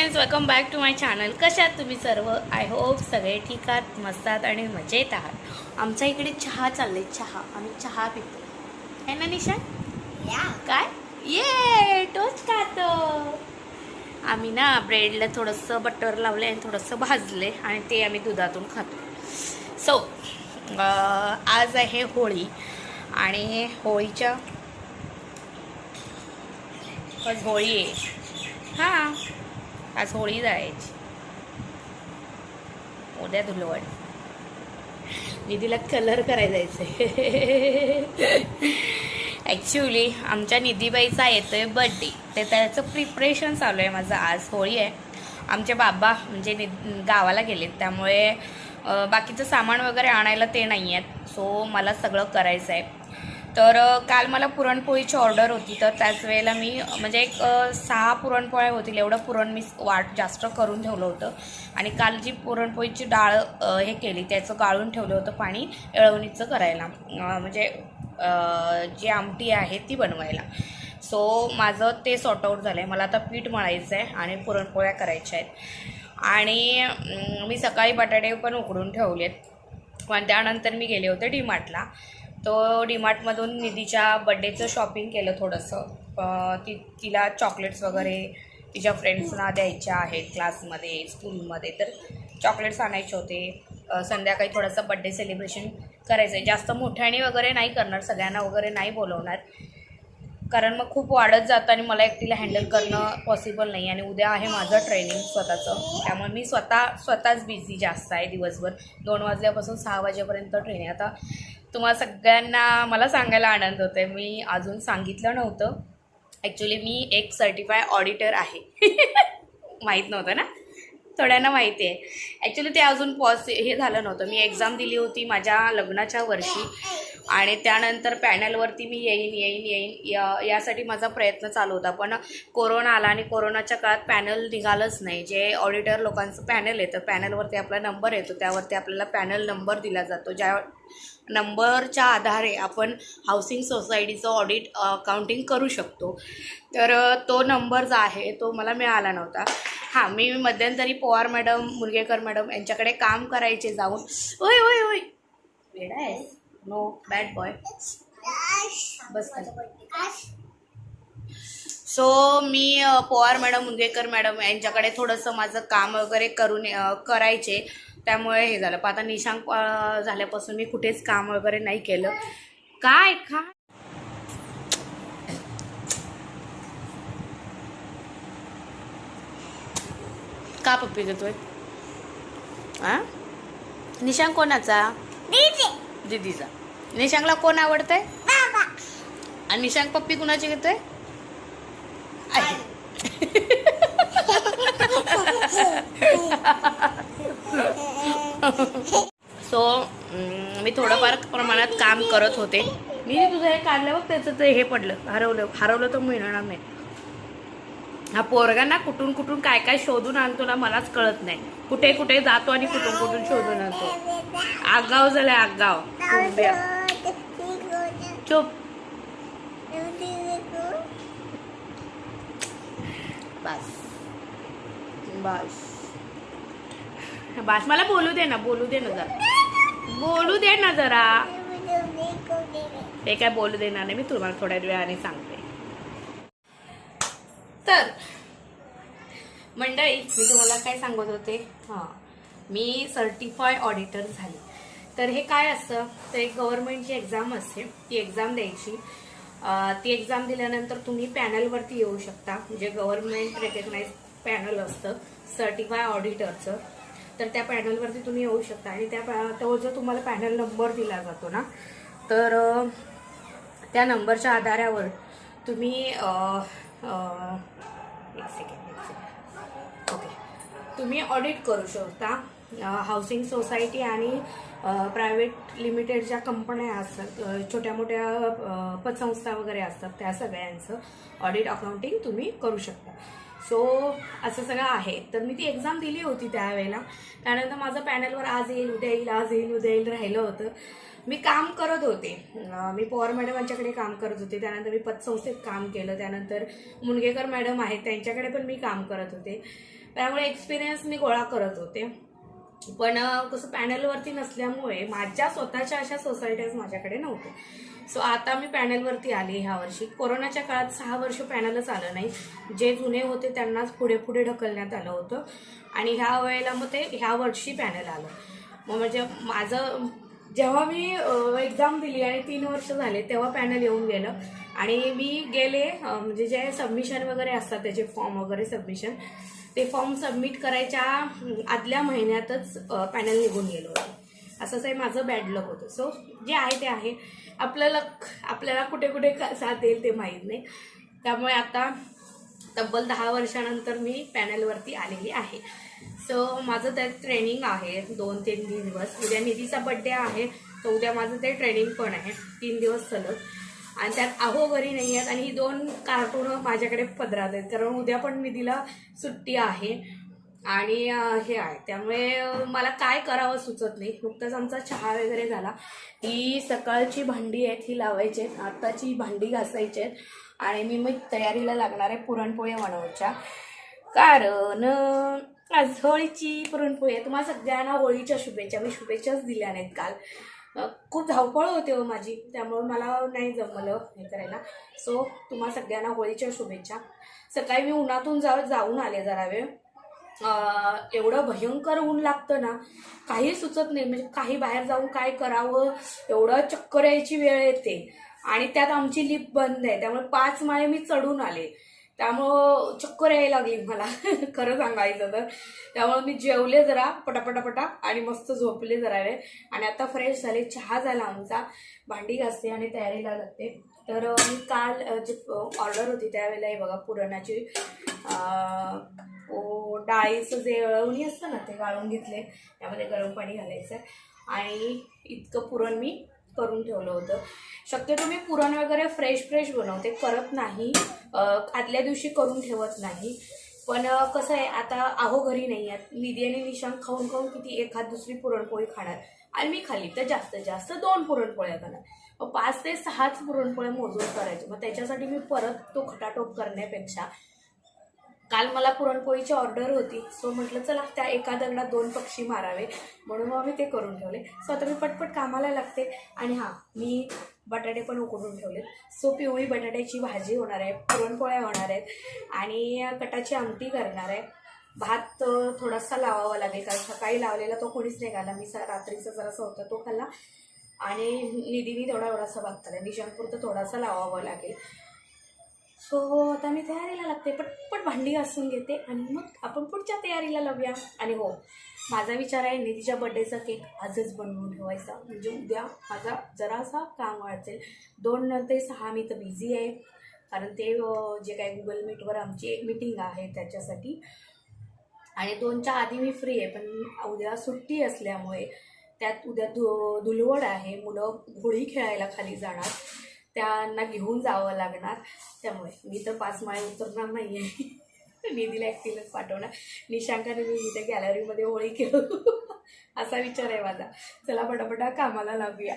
Friends welcome back to my channel कशात तुम्ही सर्व? आय होप सगळे ठीक आहात मस्त आहात आणि मजेत आहात. आमच्या इकडे चहा चालले चहा. आम्ही चहा पितो. है ना निशा? काय? ये टोस्ट खातो. आम्ही ना ब्रेडला थोडंसं बटर लावलं आणि थोडंसं भाजले आणि ते आम्ही दुधातून खातो. सो आज आहे होळी आणि होळीच्या होळी आहे. हां. आज होळी जायची उद्या धुलवड निधीला कलर करायला जायचं ॲक्च्युली आमच्या निधीबाईचा येतोय बड्डे ते त्याचं प्रिपरेशन चालू आहे माझं आज होळी आहे आमचे बाबा म्हणजे नि गावाला गेलेत त्यामुळे बाकीचं सामान वगैरे आणायला ते नाही आहेत. सो मला सगळं करायचं आहे तर काल मला पुरणपोळीची ऑर्डर होती. तर त्याच वेळेला मी म्हणजे एक सहा पुरणपोळ्या होतील एवढं पुरण मी वाट जास्त करून ठेवलं होतं. आणि काल जी पुरणपोळीची डाळ हे केली त्याचं गाळून ठेवलं होतं पाणी एळवणीचं करायला. म्हणजे जी आमटी आहे ती बनवायला. सो माझं ते सॉर्ट आऊट झालं आहे मला आता पीठ मळायचं आहे आणि पुरणपोळ्या करायच्या आहेत. आणि मी सकाळी बटाटे पण उकडून ठेवले आहेत पण त्यानंतर मी गेले होते डीमार्टला. तो डीमार्टमधून निधीच्या बड्डेचं शॉपिंग केलं थोडंसं. ती तिला चॉकलेट्स वगैरे तिच्या फ्रेंड्सना द्यायच्या आहेत क्लासमध्ये स्कूलमध्ये तर चॉकलेट्स आणायचे होते. संध्याकाळी थोडंसं बड्डे सेलिब्रेशन करायचं आहे जास्त मोठ्याने वगैरे नाही करणार सगळ्यांना वगैरे नाही बोलवणार. कारण मग खूप वाढत जातं आणि मला एकटीला हँडल करणं पॉसिबल नाही आणि उद्या आहे माझं ट्रेनिंग स्वतःचं. त्यामुळे मी स्वतः स्वतःच बिझी जास्त आहे दिवसभर. दोन वाजल्यापासून सहा वाजेपर्यंत ट्रेनिंग आता तुम्हाला सगळ्यांना मला सांगायला आनंद होतो आहे मी अजून सांगितलं नव्हतं. ॲक्च्युली मी एक सर्टिफाय ऑडिटर आहे. माहीत नव्हतं ना? थोड्यांना माहिती आहे. ॲक्च्युली ते अजून पॉस हे झालं नव्हतं. मी एक्झाम दिली होती माझ्या लग्नाच्या वर्षी. आणि त्यानंतर पॅनलवरती मी येईन येईन येईन. यासाठी माझा प्रयत्न चालू होता. पण कोरोना आला आणि कोरोनाच्या काळात पॅनल निघालंच नाही. जे ऑडिटर लोकांचं पॅनल येतं पॅनलवरती आपला नंबर येतो. त्यावरती आपल्याला पॅनल नंबर दिला जातो. ज्या नंबरच्या आधारे आपण हाऊसिंग सोसायटीचं ऑडिट अकाउंटिंग करू शकतो. तर तो नंबर जो आहे तो मला मिळाला नव्हता. हां मी मध्यंतरी पवार मॅडम मुलगेकर मॅडम यांच्याकडे काम करायचे जाऊन. होय होय होय वेळा आहे नो बॅड बॉय बस सो मी पवार मॅडम मुंगेकर मॅडम यांच्याकडे थोडंसं माझं काम वगैरे करून करायचे. त्यामुळे हे झालं. पण आता निशांक झाल्यापासून मी कुठेच काम वगैरे नाही केलं. काय का का पप्पी देतोय आ? निशांक कोणाचा? दीदीचा. निशांकला कोण आवडतंय? आणि निशांक पप्पी कुणाची घेतोय. सो अं, मी थोडंफार प्रमाणात काम करत होते. मी तुझं हे काढलं बघ त्याचं ते हे पडलं. हरवलं हरवलं तर मिळणार नाही. हा पोरगांना कुठून कुठून काय काय शोधून आणतो ना मलाच कळत नाही. कुठे कुठे जातो आणि कुठून कुठून शोधून आणतो. आगाव झालाय आगाव. चुप. बस. बस. बस मला बोलू दे ना बोलू दे ना जरा. बोलू दे ना जरा. ते काय बोलू देणार नाही मी तुम्हाला थोड्या वेळाने सांगते तर मंडळी मी तुम्हाला काय सांगत होते? हां मी सर्टिफाय ऑडिटर झाले. तर हे काय असतं? तर एक गव्हर्नमेंटची एक्झाम असते ती एक्झाम द्यायची. ती एक्झाम दिल्यानंतर तुम्ही पॅनलवरती येऊ शकता. म्हणजे गव्हर्नमेंट रेकग्नाइज पॅनल असतं सर्टिफाय ऑडिटरचं तर त्या पॅनलवरती तुम्ही येऊ शकता. आणि त्या तो जो तुम्हाला पॅनल नंबर दिला जातो ना तर त्या नंबरच्या आधारावर तुम्ही एक सेकंड एक सेकंड तुम्ही ऑडिट करू शकता. हाऊसिंग सोसायटी आणि प्रायव्हेट लिमिटेड ज्या कंपन्या असतात छोट्या मोठ्या पतसंस्था वगैरे असतात त्या सगळ्यांचं ऑडिट अकाउंटिंग तुम्ही करू शकता. सो असं सगळं आहे. तर मी ती एक्झाम दिली होती त्यावेळेला. त्यानंतर माझं पॅनलवर आज येईल उद्या येईल आज येईल उद्या येईल राहिलं होतं. मी काम करत होते. मी पवार मॅडमांच्याकडे काम करत होते. त्यानंतर मी पतसंस्थेत काम केलं. त्यानंतर मुनगेकर मॅडम आहेत त्यांच्याकडे पण मी काम करत होते. त्यामुळे एक्सपिरियन्स मी गोळा करत होते. पण कसं पॅनलवरती नसल्यामुळे माझ्या स्वतःच्या अशा सोसायटीज माझ्याकडे नव्हत्या सो आता मी पॅनलवरती आली ह्या वर्षी. कोरोनाच्या काळात सहा वर्ष पॅनलच आलं नाही. जे जुने होते त्यांनाच पुढे पुढे ढकलण्यात आलं होतं. आणि ह्या वेळेला मग ते ह्या वर्षी पॅनल आलं. मग म्हणजे माझं जेव्हा मी एक्झाम दिली आणि तीन वर्ष झाले तेव्हा पॅनल येऊन गेलं. आणि मी गेले म्हणजे जे सबमिशन वगैरे असतात त्याचे फॉर्म वगैरे सबमिशन ते फॉर्म सबमिट करायच्या आदल्या महिन्यातच पॅनल निघून गेलो होतं. असंच आहे माझं बॅड लक होतं. सो जे आहे ते आहे. आपलं लक आपल्याला कुठे कुठे साथ येईल ते माहीत नाही. त्यामुळे आता तब्बल दहा वर्षानंतर मी पॅनलवरती आलेली आहे. सो माझं त्यात ट्रेनिंग आहे. दोन तीन दिवस. उद्या निधीचा बड्डे आहे. तर उद्या माझं ते ट्रेनिंग पण आहे. तीन दिवस सलग. आणि त्यात आहो घरी नाही आहेत आणि ही दोन कार्टून माझ्याकडे पदरात आहेत. कारण उद्या पण मी तिला सुट्टी आहे. आणि हे आहे. त्यामुळे मला काय करावं सुचत नाही. नुकताच आमचा चहा वगैरे झाला. ही सकाळची भांडी आहेत ही लावायची आहेत. आत्ताची भांडी घासायची आहेत. आणि मी मग तयारीला लागणार आहे पुरणपोळ्या बनवायच्या. कारण आज होळीची पुरणपोळी आहे. तुम्हाला सगळ्यांना होळीच्या शुभेच्छा. मी शुभेच्छाच दिल्या नाहीत काल. खूप धावपळ होते हो माझी. त्यामुळे मला नाही जमलं हे करायला. सो तुम्हा सगळ्यांना होळीच्या शुभेच्छा. सकाळी मी उन्हातून जा जाऊन आले जरा वेळ. एवढं भयंकर ऊन लागतं ना काही सुचत नाही. म्हणजे काही बाहेर जाऊन काय करावं एवढं चक्कर यायची वेळ येते. आणि त्यात आमची लिफ्ट बंद आहे. त्यामुळे पाच माळे मी चढून आले. त्यामुळं चक्कर यायला लागली मला. खरं सांगायचं तर. त्यामुळं मी जेवले जरा पटापटापटा आणि मस्त झोपले जरा रे आणि आता फ्रेश झाले चहा झाला आमचा. भांडी घासते आणि तयारीला लागते. तर मी काल जी ऑर्डर होती त्यावेळेला हे बघा पुरणाची ओ डाळीचं जे अळवणी असतं ना ते गाळून घेतले. त्यामध्ये गरम पाणी घालायचं. आणि इतकं पुरण मी करून ठेवलं होतं. शक्यतो मी पुरण वगैरे फ्रेश फ्रेश बनवते करत नाही. आदल्या दिवशी करून ठेवत नाही. पण कसं आहे आता आहो घरी नाही आहेत. निधी आणि निशांक खाऊन खाऊन किती एखाद दुसरी पुरणपोळी खाणार. आणि मी खाली तर जास्तीत जास्त दोन पुरणपोळ्या खाणार. मग पाच ते सहाच पुरणपोळ्या मोजून करायचे. मग त्याच्यासाठी मी परत तो खटाटोप करण्यापेक्षा काल मला पुरणपोळीची ऑर्डर होती सो म्हटलं चला त्या एका दगडात दोन पक्षी मारावे. म्हणून मग मी ते करून ठेवले. सो आता मी पटपट कामाला लागते आणि हां मी बटाटे पण उकडून ठेवले सो पिवळी बटाट्याची भाजी होणार आहे पुरणपोळ्या होणार आहेत आणि कटाची आमटी करणार आहे. भात थोडासा लावावा लागेल कारण सकाळी लावलेला तो कोणीच नाही खाल्ला. मी सा रात्रीचा जरासा होता तो खाल्ला. आणि निधीनी तेवढा एवढासा भात खाल्ला. तर थोडासा लावावा लागेल. सो आता मी तयारीला लागते पटपट भांडी घासून घेते आणि मग आपण पुढच्या तयारीला लावूया. आणि हो माझा विचार आहे निधीच्या बड्डेचा केक आजच बनवून ठेवायचा. म्हणजे उद्या माझा जरासा काम वाढेल दोन ते सहा मी तर बिझी आहे. कारण ते जे काही गुगल मीटवर आमची एक मिटिंग आहे त्याच्यासाठी. आणि दोनच्या आधी मी फ्री आहे पण उद्या सुट्टी असल्यामुळे त्यात उद्या दु धुलवड आहे. मुलं होळी खेळायला खाली जाणार. त्यांना घेऊन जावं लागणार. त्यामुळे मी तर पाच माळे उतरणार नाही आहे निधीला ॲक्टिलच पाठवणार. निशांकाने मी इथे गॅलरीमध्ये होळी खेळू असा विचार आहे माझा. चला पटापटा कामाला लागूया.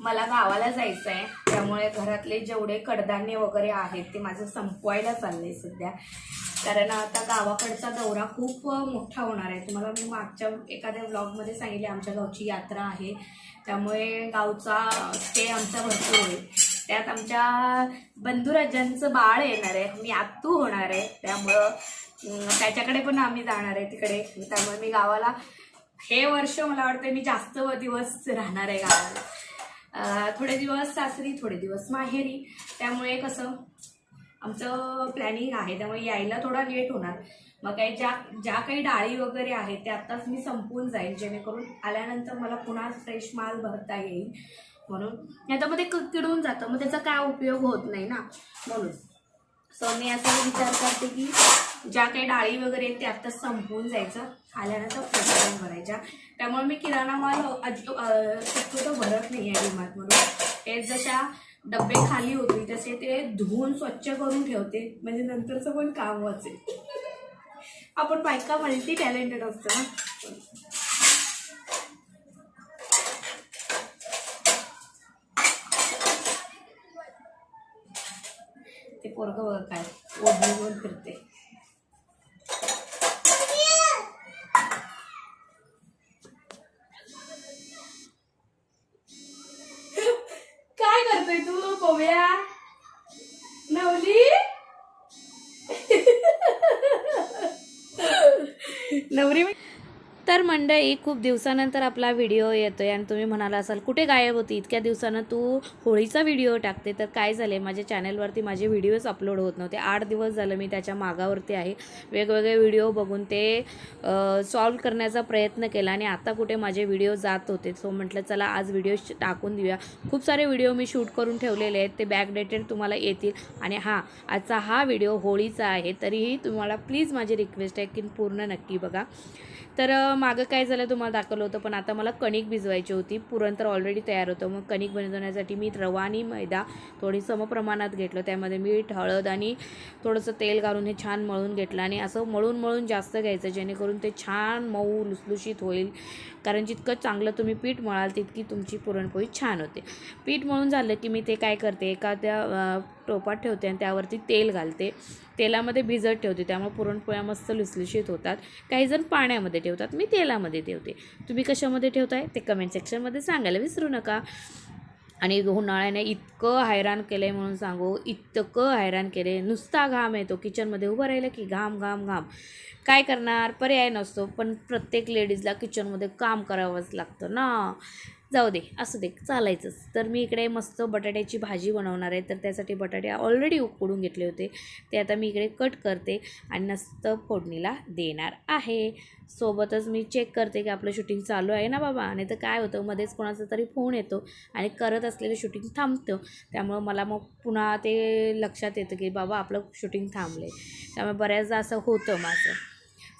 मला गावाला जायचं आहे त्यामुळे घरातले जेवढे कडधान्य वगैरे आहेत ते माझं संपवायला चाललंय सध्या. कारण आता गावाकडचा दौरा खूप मोठा होणार आहे. तुम्हाला मी मागच्या एखाद्या ब्लॉगमध्ये सांगितले आमच्या गावची यात्रा आहे. त्यामुळे गावचा स्टे आमचा भरपूर होईल. त्यात आमच्या बंधुराजांचं बाळ येणार आहे. मी आत्तू होणार आहे. त्यामुळं त्याच्याकडे पण आम्ही जाणार आहे तिकडे. त्यामुळे मी गावाला हे वर्ष मला वाटतं मी जास्त दिवस राहणार आहे गावाला. थोडे दिवस सासरी थोडे दिवस माहेरी. त्यामुळे कसं आमचं प्लॅनिंग आहे. त्यामुळे यायला थोडा लेट होणार. मग काही ज्या ज्या काही डाळी वगैरे आहेत त्या आत्ताच मी संपून जाईल. जेणेकरून आल्यानंतर मला पुन्हा फ्रेश माल भरता येईल. म्हणून नाही तर मग ते क- किडून जातं. मग त्याचा काय उपयोग होत नाही ना? म्हणून. सो मी असा विचार करते की ज्या काही डाळी वगैरे आहेत ते आत्ताच संपवून जायचं. आल्यानंतर फोटो भरायच्या त्यामुळे मी किराणा माल अज शक्यतो भरत नाही आहे म्हणून ते जशा डबे खाली होती तसे ते धुवून स्वच्छ करून ठेवते. म्हणजे नंतरचं पण काम वाचेल. आपण बायका मल्टी टॅलेंटेड असतो ना. ते पोरग बघ काय ओढणी फिरते काय करतोय तू कोव्या नवली नवरी तर मंडळी खूप दिवसानंतर आपला व्हिडिओ येतो आहे आणि तुम्ही म्हणाला असाल कुठे गायब होती? इतक्या दिवसानं तू होळीचा व्हिडिओ टाकते तर काय झाले माझ्या चॅनलवरती माझे व्हिडिओज अपलोड होत नव्हते. आठ दिवस झालं मी त्याच्या मागावरती आहे. वेगवेगळे व्हिडिओ बघून ते सॉल्व करण्याचा प्रयत्न केला आणि आता कुठे माझे व्हिडिओ जात होते. सो म्हटलं चला आज व्हिडिओ टाकून देऊया. खूप सारे व्हिडिओ मी शूट करून ठेवलेले आहेत. ते बॅकडेटेड तुम्हाला येतील. आणि हां आजचा हा व्हिडिओ होळीचा आहे. तरीही तुम्हाला प्लीज माझी रिक्वेस्ट आहे की पूर्ण नक्की बघा. तर मागं काय झालं तुम्हाला दाखवलं होतं पण आता मला कणिक भिजवायची होती. पुरण तर ऑलरेडी तयार होतं. मग कणिक बनवण्यासाठी मी रवा आणि मैदा थोडी समप्रमाणात घेतलं. त्यामध्ये मीठ हळद आणि थोडंसं तेल घालून हे छान मळून घेतलं आणि असं मळून मळून जास्त घ्यायचं जेणेकरून ते छान मऊ लुसलुशीत होईल. कारण जितकं चांगलं तुम्ही पीठ मळाल तितकी तुमची पुरणपोळी छान होते. पीठ मळून झालं की मी ते काय करते एखाद्या टोपात ठेवते आणि त्यावरती तेल घालते. तेलामध्ये भिजत ठेवते. त्यामुळे पुरणपोळ्या मस्त लुसलुशीत होतात. काही जण पाण्यामध्ये ठेवतात. मी तेलामध्ये ठेवते. तुम्ही कशामध्ये ठेवताय? ते कमेंट सेक्शनमध्ये सांगायला विसरू नका. आणि उन्हाळ्याने इतकं हैराण केलं आहे म्हणून सांगू. इतकं हैराण केले नुसता घाम येतो. किचनमध्ये उभं राहिलं की घाम घाम घाम. काय करणार? पर्याय नसतो. पण प्रत्येक लेडीजला किचनमध्ये काम करावंच लागतं ना. जाऊ दे असू दे चालायचंच. तर मी इकडे मस्त बटाट्याची भाजी बनवणार आहे. तर त्यासाठी बटाटे ऑलरेडी उकडून घेतले होते. ते आता मी इकडे कट करते आणि मस्त फोडणीला देणार आहे. सोबतच मी चेक करते की आपलं शूटिंग चालू आहे ना बाबा? आणि तर काय होतं? मध्येच कोणाचा तरी फोन येतो आणि करत असलेलं शूटिंग थांबतं. त्यामुळं मला मग पुन्हा ते लक्षात येतं की बाबा आपलं शूटिंग थांबलं आहे त्यामुळे बऱ्याचदा असं होतं माझं.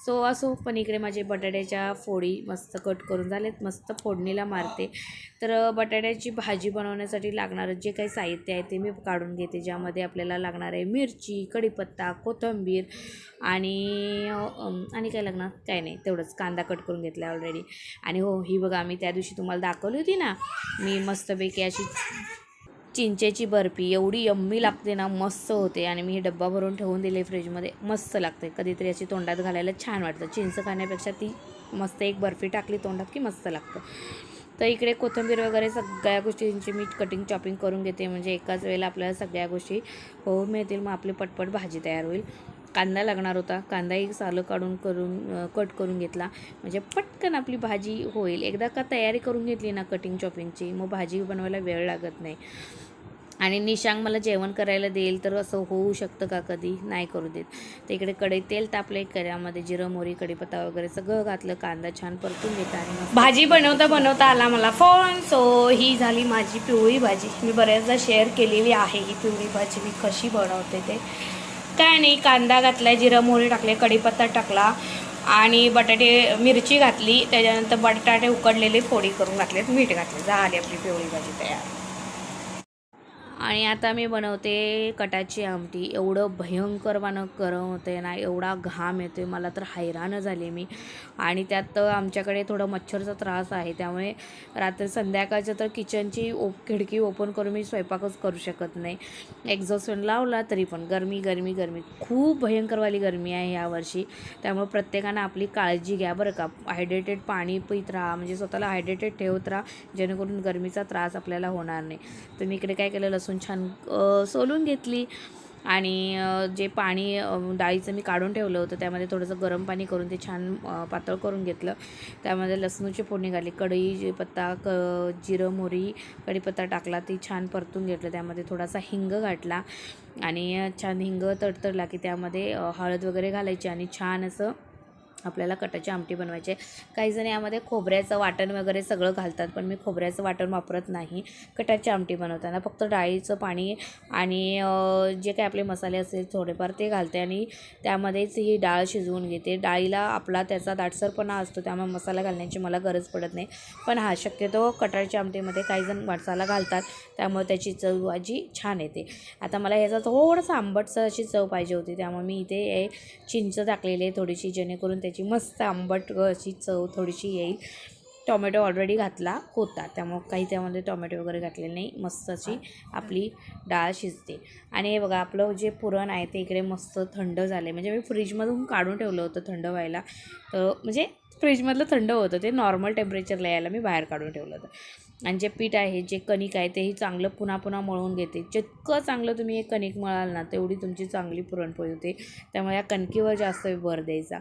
सो असो पण इकडे माझे बटाट्याच्या फोडी मस्त कट करून झालेत मस्त फोडणीला मारते. तर बटाट्याची भाजी बनवण्यासाठी लागणारं जे काही साहित्य आहे ते मी काढून घेते ज्यामध्ये आपल्याला लागणार आहे मिरची कढीपत्ता कोथिंबीर आणि आणि काय लागणार? काय नाही तेवढंच कांदा कट करून घेतला ऑलरेडी आणि हो ही बघा मी त्या दिवशी तुम्हाला दाखवली होती ना मी मस्तपैकी अशी चिंचेची बर्फी एवढी यम्मी लागते ना मस्त होते. आणि मी हे डब्बा भरून ठेवून दिले फ्रीजमध्ये. मस्त लागते. कधीतरी अशी तोंडात घालायला छान वाटतं. चिंच खाण्यापेक्षा ती मस्त एक बर्फी टाकली तोंडात की मस्त लागतं. तर इकडे कोथिंबीर वगैरे सगळ्या गोष्टींची मी कटिंग चॉपिंग करून घेते. म्हणजे एकाच वेळेला आपल्याला सगळ्या गोष्टी होऊन मिळतील. मग आपली पटपट भाजी तयार होईल. कांदा लागणार होता. कांदाही सालं काढून करून कट करून घेतला. म्हणजे पटकन आपली भाजी होईल. एकदा का तयारी करून घेतली ना कटिंग चॉपिंगची मग भाजी बनवायला वेळ लागत नाही. आणि निशांग मला जेवण करायला देईल तर असं होऊ शकतं का कधी? नाही करू देत. तर इकडे कढई तेल तापले कऱ्यामध्ये जिरं मोरी कढीपत्ता वगैरे सगळं घातलं कांदा छान परतून घेतला आणि भाजी बनवता बनवता आला मला फोन सो ही झाली माझी पिवळी भाजी. मी बऱ्याचदा शेअर केलेली आहे ही पिवळी भाजी मी कशी बनवते ते. काय नाही कांदा घातला जिरं मोहरी टाकले कढीपत्ता टाकला आणि बटाटे मिरची घातली. त्याच्यानंतर बटाटे उकडलेले फोडी करून घातलेत मीठ घातले झाली आपली पिवळी भाजी तयार. आणि आता मी बनवते कटाची आमटी. एवढं भयंकरवानं गरम होते ना एवढा घाम येतो मला तर हैराण झाले मी. आणि त्यात आमच्याकडे थोडं मच्छरचा त्रास आहे. त्यामुळे रात्री संध्याकाळचं तर किचनची ओप खिडकी ओपन करून मी स्वयंपाकच करू शकत नाही. एक्झॉस्ट फॅन लावला तरी पण. गरमी गरमी गरमी. खूप भयंकरवाली गरमी आहे यावर्षी त्यामुळे प्रत्येकानं आपली काळजी घ्या बरं का. हायड्रेटेड पाणी पित राहा. म्हणजे स्वतःला हायड्रेटेड ठेवत राहा. जेणेकरून गरमीचा त्रास आपल्याला होणार नाही. तर मी इकडे काय केलं लसूण छान सोलून घेतली. आणि जे पाणी डाळीचं मी काढून ठेवलं होतं त्यामध्ये थोडंसं गरम पाणी करून ते छान पातळ करून घेतलं. त्यामध्ये लसणाची फोडणी घातली कढई जे पत्ता क जिरं मोहरी कढीपत्ता टाकला ती छान परतून घेतलं. त्यामध्ये थोडासा हिंग घातला आणि छान हिंग तडतडला की त्यामध्ये हळद वगैरे घालायची आणि छान असं आपल्याला कटाची आमटी बनवायची आहे. काही जण यामध्ये खोबऱ्याचं वाटण वगैरे सगळं घालतात पण मी खोबऱ्याचं वाटण वापरत नाही कटाची आमटी बनवताना. फक्त डाळीचं पाणी आणि जे काही आपले मसाले असतील थोडेफार ते घालते आणि त्यामध्येच ही डाळ शिजवून घेते. डाळीला आपला त्याचा दाटसरपणा असतो त्यामुळे मसाला घालण्याची मला गरज पडत नाही. पण हा शक्यतो कटाच्या आमटीमध्ये काही जण मसाला घालतात त्यामुळे त्याची चव भाजी छान येते. आता मला ह्याचा थोडंसं आंबटसं अशी चव पाहिजे होती त्यामुळे मी इथे चिंच टाकलेली आहे थोडीशी जेणेकरून त्याची मस्त आंबट अशी चव थोडीशी येईल. टोमॅटो ऑलरेडी घातला होता. त्यामुळं काही त्यामध्ये टोमॅटो वगैरे घातले नाही. मस्त अशी आपली डाळ शिजते. आणि हे बघा आपलं जे पुरण आहे ते इकडे मस्त थंड झाले म्हणजे मी फ्रीजमधून काढून ठेवलं होतं थंड व्हायला. तर म्हणजे फ्रीजमधलं थंड होतं. ते नॉर्मल टेम्परेचरला यायला मी बाहेर काढून ठेवलं होतं. आणि जे पीठ आहे जे कणिक आहे तेही चांगलं पुन्हा पुन्हा मळून घेते. जितकं चांगलं तुम्ही हे कणिक मळाल ना तेवढी तुमची चांगली पुरणपोळी होते. त्यामुळे या कणकीवर जास्त भर द्यायचा.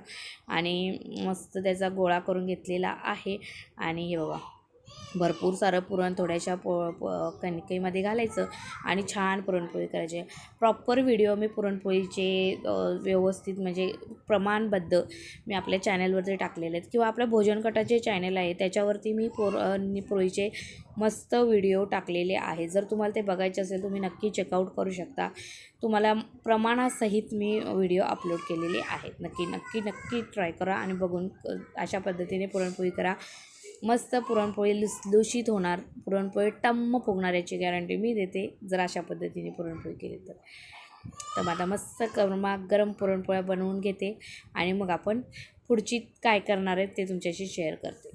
आणि मस्त त्याचा गोळा करून घेतलेला आहे. आणि हे बघा. भरपूर सारं पुरण थोड्याशा पो प- कणकेमध्ये घालायचं आणि छान पुरणपोळी करायची. प्रॉपर व्हिडिओ मी पुरणपोळीचे व्यवस्थित म्हणजे प्रमाणबद्ध मी आपल्या चॅनलवरती टाकलेले आहेत. किंवा आपल्या भोजनकटाचे चॅनल आहे त्याच्यावरती मी पोर नि- पोळीचे मस्त व्हिडिओ टाकलेले आहे जर तुम्हाला ते बघायचे असेल तुम्ही नक्की चेकआउट करू शकता. तुम्हाला प्रमाणासहित मी व्हिडिओ अपलोड केलेले आहेत. नक्की नक्की नक्की ट्राय करा आणि बघून अशा पद्धतीने पुरणपोळी करा. मस्त पुरणपोळी लुस लुशीत होणार. पुरणपोळी टम्म फुगणार याची गॅरंटी मी देते जर अशा पद्धतीने पुरणपोळी केली तर. तर मग आता मस्त गरमा गरम पुरणपोळ्या बनवून घेते आणि मग आपण पुढची काय करणार आहे ते तुमच्याशी शेअर करते.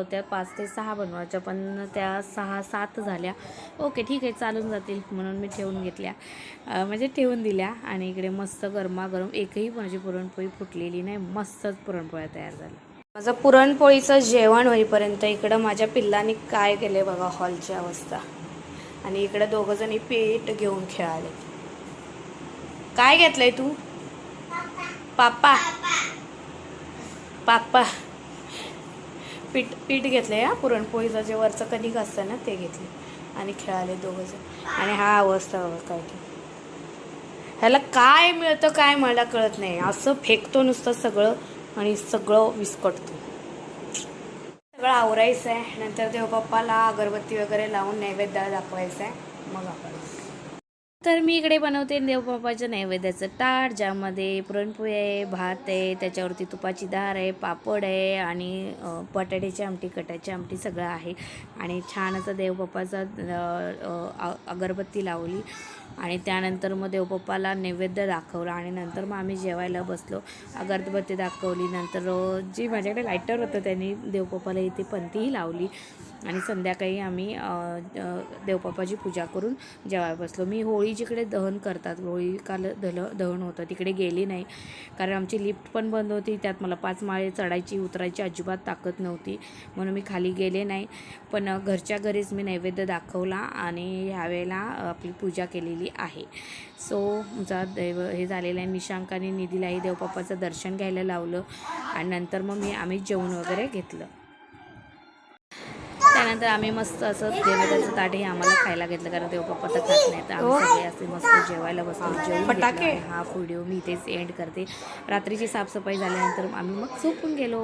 होत्या. पाच ते सहा बनवायच्या पण त्या सहा सात झाल्या. ओके ठीक आहे चालून जातील म्हणून मी ठेवून घेतल्या. म्हणजे ठेवून दिल्या आणि इकडे मस्त गरमागरम एकही माझी पुरणपोळी फुटलेली नाही. मस्तच पुरणपोळ्या तयार झाल्या. माझं पुरणपोळीचं जेवण होईपर्यंत इकडं माझ्या पिल्लांनी काय केले बघा हॉलची अवस्था. आणि इकडे दोघंजणी पेट घेऊन खेळाले. काय घेतलंय तू? पापा. पापा. पीठ पीठ घेतलं या पुरणपोळीचं जे वरचं कणिक असतं ना ते घेतले आणि खेळाले दोघंजण आणि हा अवस्था काय ह्याला काय मिळतं काय मला कळत नाही. असं फेकतो नुसतं सगळं आणि सगळं विस्कटतो. सगळं आवरायचं आहे नंतर देवबाप्पाला अगरबत्ती वगैरे लावून नैवेद्याला दाखवायचं आहे मग आपण तर मी इकडे बनवते देवबाबाच्या नैवेद्याचं ताट ज्यामध्ये पुरणपोळी आहे भात आहे त्याच्यावरती तुपाची दार आहे पापड आहे आणि बटाट्याची आमटी कटाची आमटी सगळं आहे. आणि छान असं देवबापाचा अगरबत्ती लावली आणि त्यानंतर मग देवबाप्पाला नैवेद्य दाखवला आणि नंतर मग आम्ही जेवायला बसलो. अगरबत्ती दाखवली नंतर जी माझ्याकडे लायटर होतं त्यांनी देवबाप्पाला इथे पंथीही लावली. आणि संध्याकाळी आम्ही देवबापाची पूजा करून जेवायला बसलो. मी होळी जिकडे दहन करतात होळी काल दल दहन होतं तिकडे गेली नाही. कारण आमची लिफ्ट पण बंद होती त्यात मला पाच माळे चढायची उतरायची अजिबात ताकद नव्हती. म्हणून मी खाली गेले नाही. पण घरच्या घरीच मी नैवेद्य दाखवला आणि ह्यावेळेला आपली पूजा केलेली आहे. सो तुमचा दैव हे झालेलं आहे. निशांक आणि निधीलाही देवबापाचं दर्शन घ्यायला लावलं. आणि नंतर मग मी आम्ही जेवण वगैरे घेतलं. त्यानंतर आम्ही मस्त असं देवताचं ताटही आम्हाला खायला घेतलं कारण देवबाप्पा तर खात नाही तर आम्ही सगळे असे मस्त जेवायला बसलो जेवून हा व्हिडिओ मी इथेच एंड करते. रात्रीची साफसफाई झाल्यानंतर आम्ही मग झोपून गेलो.